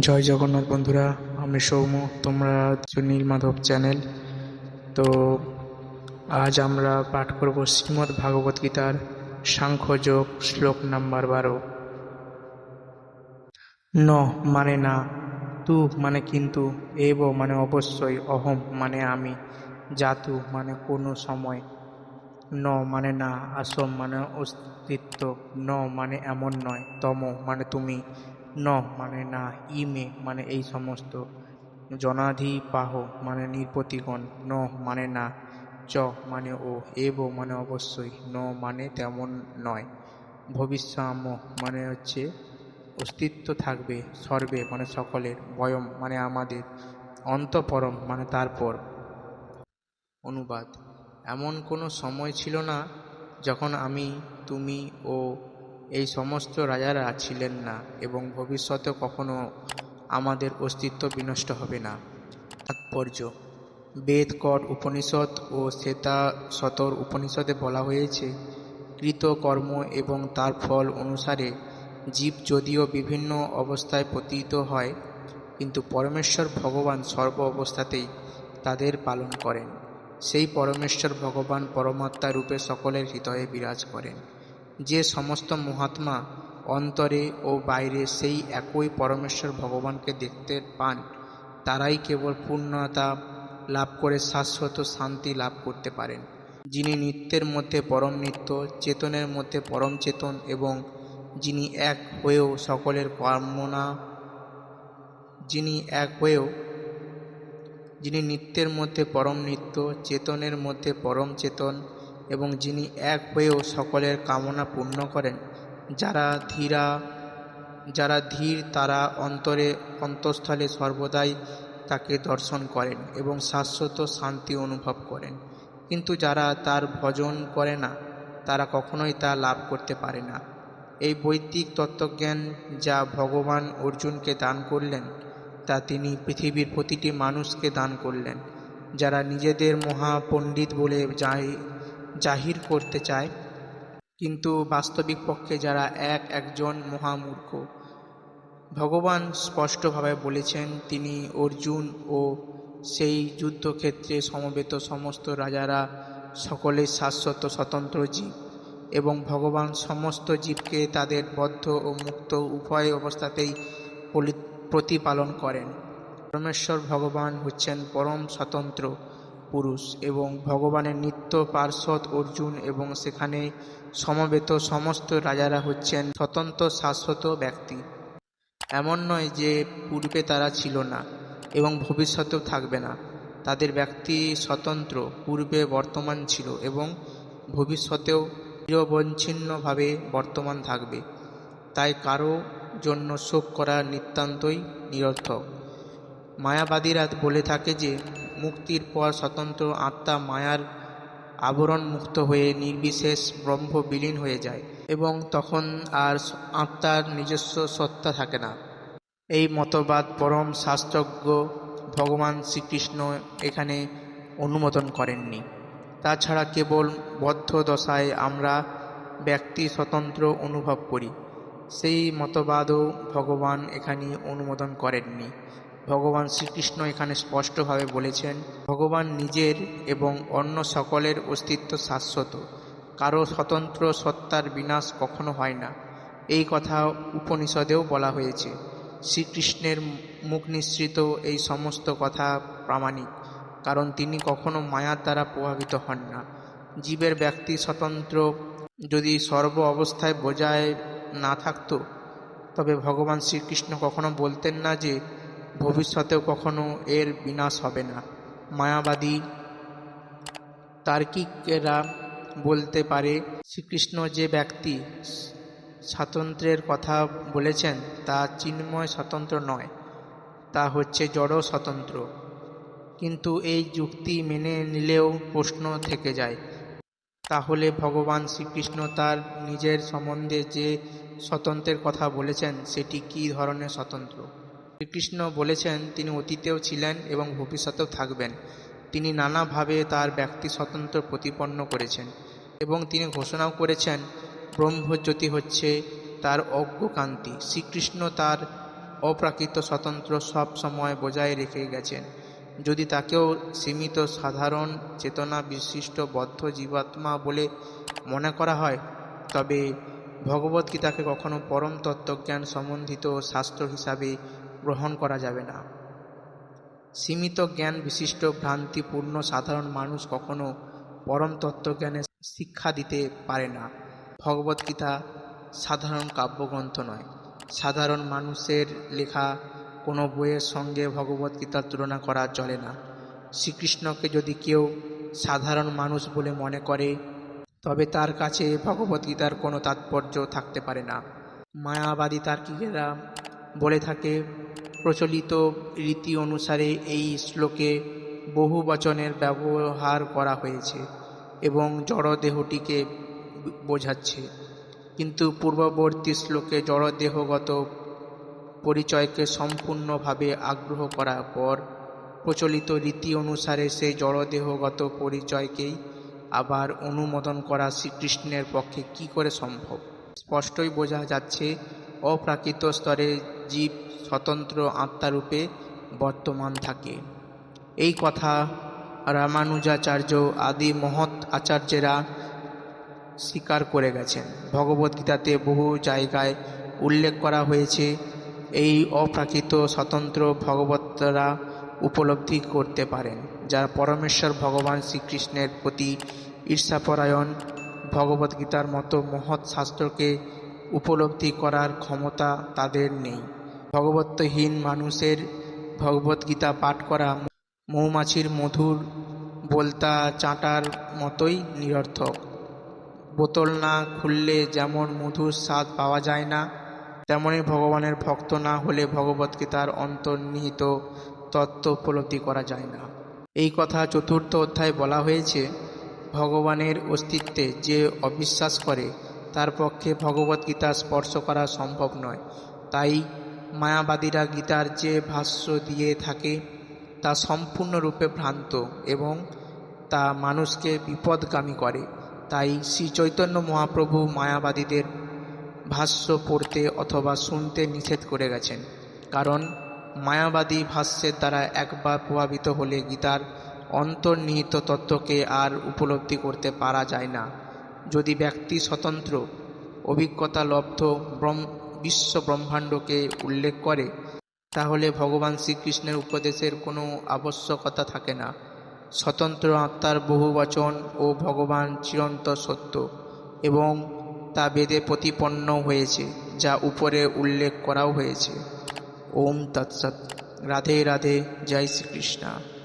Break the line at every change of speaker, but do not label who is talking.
জয় জগন্নাথ বন্ধুরা, আমি সৌম্য, তোমরা হচ্ছে নীলমাধব চ্যানেল। তো আজ আমরা পাঠ করব শ্রীমদ্ ভাগবত গীতার সাংখ্যযোগ শ্লোক নাম্বার বারো। ন মানে না, তু মানে কিন্তু, এব মানে অবশ্যই, অহম মানে আমি, জাতু মানে কোনো সময়। ন মানে না, আসম মানে অস্তিত্ব, ন মানে এমন নয়, তম মানে তুমি ন মানে না, ইমে মানে এই সমস্ত। জনাধিপাহ মানে নির্পতিগণ। ন মানে না, চ মানে ও, এব মানে অবশ্যই। ন মানে তেমন নয়। ভবিষ্যাম মানে হচ্ছে অস্তিত্ব থাকবে, সর্বে মানে সকলের। বয়ম মানে আমাদের। অন্তপরম মানে তারপর। অনুবাদ। এমন কোনো সময় ছিল না যখন আমি, তুমি ও এই সমস্ত রাজারা ছিলেন না এবং ভবিষ্যতে কখনো আমাদের অস্তিত্ব বিনষ্ট হবে না। তাৎপর্য। বেদ কর উপনিষদ ও শ্বেতা শতর উপনিষদে বলা হয়েছে কৃতকর্ম এবং তার ফল অনুসারে জীব যদিও বিভিন্ন অবস্থায় পতিত হয়, কিন্তু পরমেশ্বর ভগবান সর্ব অবস্থাতেই তাদের পালন করেন। সেই পরমেশ্বর ভগবান পরমাত্মা রূপে সকলের হৃদয়ে বিরাজ করেন। যে সমস্ত মহাত্মা অন্তরে ও বাইরে সেই একই পরমেশ্বর ভগবানকে দেখতে পান, তারাই কেবল পূর্ণতা লাভ করে শাশ্বত শান্তি লাভ করতে পারেন। যিনি নিত্যের মধ্যে পরম নিত্য, চেতনের মধ্যে পরম চেতন এবং যিনি এক হয়েও সকলের কামনা যিনি এক হয়েও, যিনি নিত্যের মধ্যে পরম নিত্য, চেতনের মধ্যে পরম চেতন এবং যিনি এক হয়েও সকলের কামনা পূর্ণ করেন, যারা ধীরা, যারা ধীর, তারা অন্তরে, অন্তঃস্থলে সর্বদাই তাকে দর্শন করেন এবং শাশ্বত শান্তি অনুভব করেন। কিন্তু যারা তার ভজন করে না, তারা কখনোই তা লাভ করতে পারে না। এই বৈদিক তত্ত্বজ্ঞান যা ভগবান অর্জুনকে দান করলেন, তা তিনি পৃথিবীর প্রতিটি মানুষকে দান করলেন, যারা নিজেদের মহাপণ্ডিত বলে যায় জাহির করতে চায়। কিন্তু বাস্তবিক পক্ষে যারা এক একজন মহামূর্খ, ভগবান স্পষ্টভাবে বলেছেন তিনি অর্জুন ও সেই যুদ্ধক্ষেত্রে সমবেত সমস্ত রাজারা সকলেই শাশ্বত, স্বতন্ত্র জীব এবং ভগবান সমস্ত জীবকে তাদের বদ্ধ ও মুক্ত উভয় অবস্থাতেই প্রতিপালন করেন। পরমেশ্বর ভগবান হচ্ছেন পরম স্বতন্ত্র পুরুষ এবং ভগবানের নিত্য পার্শ্বদ অর্জুন এবং সেখানে সমবেত সমস্ত রাজারা হচ্ছেন স্বতন্ত্র শাশ্বত ব্যক্তি। এমন নয় যে পূর্বে তারা ছিল না এবং ভবিষ্যতেও থাকবে না। তাদের ব্যক্তি স্বতন্ত্র, পূর্বে বর্তমান ছিল এবং ভবিষ্যতেও নিরবচ্ছিন্নভাবে বর্তমান থাকবে। তাই কারও জন্য শোক করা নিতান্তই নিরর্থক। মায়াবাদীরা বলে থাকে যে মুক্তির পর স্বতন্ত্র আত্মা মায়ার আবরণ মুক্ত হয়ে নির্বিশেষ ব্রহ্ম বিলীন হয়ে যায় এবং তখন আর আত্মার নিজস্ব সত্তা থাকে না। এই মতবাদ পরম শাস্ত্রজ্ঞ ভগবান শ্রীকৃষ্ণ এখানে অনুমোদন করেননি। তাছাড়া কেবল বদ্ধ দশায় আমরা ব্যক্তি স্বতন্ত্র অনুভব করি। সেই মতবাদও ভগবান এখানে অনুমোদন করেননি। ভগবান শ্রীকৃষ্ণ এখানে স্পষ্টভাবে বলেছেন, ভগবান নিজের এবং অন্য সকলের অস্তিত্ব শাশ্বত। কারও স্বতন্ত্র সত্তার বিনাশ কখনো হয় না। এই কথা উপনিষদেও বলা হয়েছে। শ্রীকৃষ্ণের মুখ নিঃসৃত এই সমস্ত কথা প্রামাণিক, কারণ তিনি কখনো মায়ার দ্বারা প্রভাবিত হন না। জীবের ব্যক্তি স্বতন্ত্র যদি সর্ব অবস্থায় বজায় না থাকত, তবে ভগবান শ্রীকৃষ্ণ কখনো বলতেন না যে ভবিষ্যতেও কখনো এর বিনাশ হবে না। মায়াবাদী তার্কিকেরা বলতে পারে, শ্রীকৃষ্ণ যে ব্যক্তি স্বাতন্ত্র্যের কথা বলেছেন, তা চিন্ময় স্বতন্ত্র নয়, তা হচ্ছে জড় স্বতন্ত্র। কিন্তু এই যুক্তি মেনে নিলেও প্রশ্ন থেকে যায়, তাহলে ভগবান শ্রীকৃষ্ণ তার নিজের সম্বন্ধে যে স্বতন্ত্রের কথা বলেছেন, সেটি কী ধরনের স্বতন্ত্র? শ্রীকৃষ্ণ বলেছেন, তিনি অতীতেও ছিলেন এবং ভবিষ্যতেও থাকবেন। তিনি নানাভাবে তার ব্যক্তি স্বতন্ত্র প্রতিপন্ন করেছেন এবং তিনি ঘোষণাও করেছেন, ব্রহ্মজ্যোতি হচ্ছে তার অজ্ঞকান্তি। শ্রীকৃষ্ণ তার অপ্রাকৃত স্বতন্ত্র সব সময় বজায় রেখে গেছেন। যদি তাকেও সীমিত সাধারণ চেতনা বিশিষ্ট বদ্ধ জীবাত্মা বলে মনে করা হয়, তবে ভগবদ্গীতাকে কখনো পরম তত্ত্বজ্ঞান সম্বন্ধিত শাস্ত্র হিসাবে গ্রহণ করা যাবে না। সীমিত জ্ঞান বিশিষ্ট, ভ্রান্তিপূর্ণ, সাধারণ মানুষ কখনো পরম তত্ত্বজ্ঞানের শিক্ষা দিতে পারে না। ভগবদ্গীতা সাধারণ কাব্যগ্রন্থ নয়। সাধারণ মানুষের লেখা কোনো বইয়ের সঙ্গে ভগবদ্গীতার তুলনা করা চলে না। শ্রীকৃষ্ণকে যদি কেউ সাধারণ মানুষ বলে মনে করে, তবে তার কাছে ভগবদ্গীতার কোনো তাৎপর্য থাকতে পারে না। মায়াবাদী তার্কিকেরা বলে থাকে প্রচলিত রীতি অনুসারে এই শ্লোকে বহু বচনের ব্যবহার করা হয়েছে এবং জড়দেহটিকে বোঝাচ্ছে। কিন্তু পূর্ববর্তী শ্লোকে জড়দেহগত পরিচয়কে সম্পূর্ণভাবে আগ্রহ করার পর প্রচলিত রীতি অনুসারে সেই জড়দেহগত পরিচয়কেই আবার অনুমোদন করা শ্রীকৃষ্ণের পক্ষে কি করে সম্ভব? স্পষ্টই বোঝা যাচ্ছে, অপ্রাকৃত স্তরে জীব স্বতন্ত্র আত্মারূপে বর্তমান থাকে। এই কথা রামানুজাচার্য আদি মহৎ আচার্যেরা স্বীকার করে গেছেন। ভগবদ্গীতাতে বহু জায়গায় উল্লেখ করা হয়েছে, এই অপ্রাকৃত স্বতন্ত্র ভগবতরা উপলব্ধি করতে পারেন যারা পরমেশ্বর ভগবান শ্রীকৃষ্ণের প্রতি ঈর্ষাপরায়ণ। ভগবদ্গীতার মতো মহৎ শাস্ত্রকে উপলব্ধি করার ক্ষমতা তাদের নেই। ভগবত্বহীন মানুষের ভগবদ্গীতা পাঠ করা মৌমাছির মধুর বলতা চাঁটার মতোই নিরর্থক। বোতল না খুললে যেমন মধুর স্বাদ পাওয়া যায় না, তেমনি ভগবানের ভক্ত না হলে ভগবদ্গীতার অন্তর্নিহিত তত্ত্ব উপলব্ধি করা যায় না। এই কথা চতুর্থ অধ্যায় বলা হয়েছে, ভগবানের অস্তিত্বে যে অবিশ্বাস করে, তার পক্ষে ভগবদ্গীতা স্পর্শ করা সম্ভব নয়। তাই মায়াবাদীরা গীতার যে ভাষ্য দিয়ে থাকে, তা সম্পূর্ণরূপে ভ্রান্ত এবং তা মানুষকে বিপদগামী করে। তাই শ্রী চৈতন্য মহাপ্রভু মায়াবাদীদের ভাষ্য পড়তে অথবা শুনতে নিষেধ করে গেছেন। কারণ মায়াবাদী ভাষ্যের দ্বারা একবার প্রভাবিত হলে গীতার অন্তর্নিহিত তত্ত্বকে আর উপলব্ধি করতে পারা যায় না। যদি ব্যক্তি স্বতন্ত্র, অভিজ্ঞতা লব্ধ, ব্রহ্ম বিশ্ব ব্রহ্মাণ্ডকে উল্লেখ করে, তাহলে ভগবান শ্রীকৃষ্ণের উপদেশের কোনো আবশ্যকতা থাকে না। স্বতন্ত্র আত্মার বহু বচন ও ভগবান চিরন্ত সত্য এবং তা বেদে প্রতিপন্ন হয়েছে, যা উপরে উল্লেখ করাও হয়েছে। ওম তৎসৎ। রাধে রাধে। জয় শ্রীকৃষ্ণ।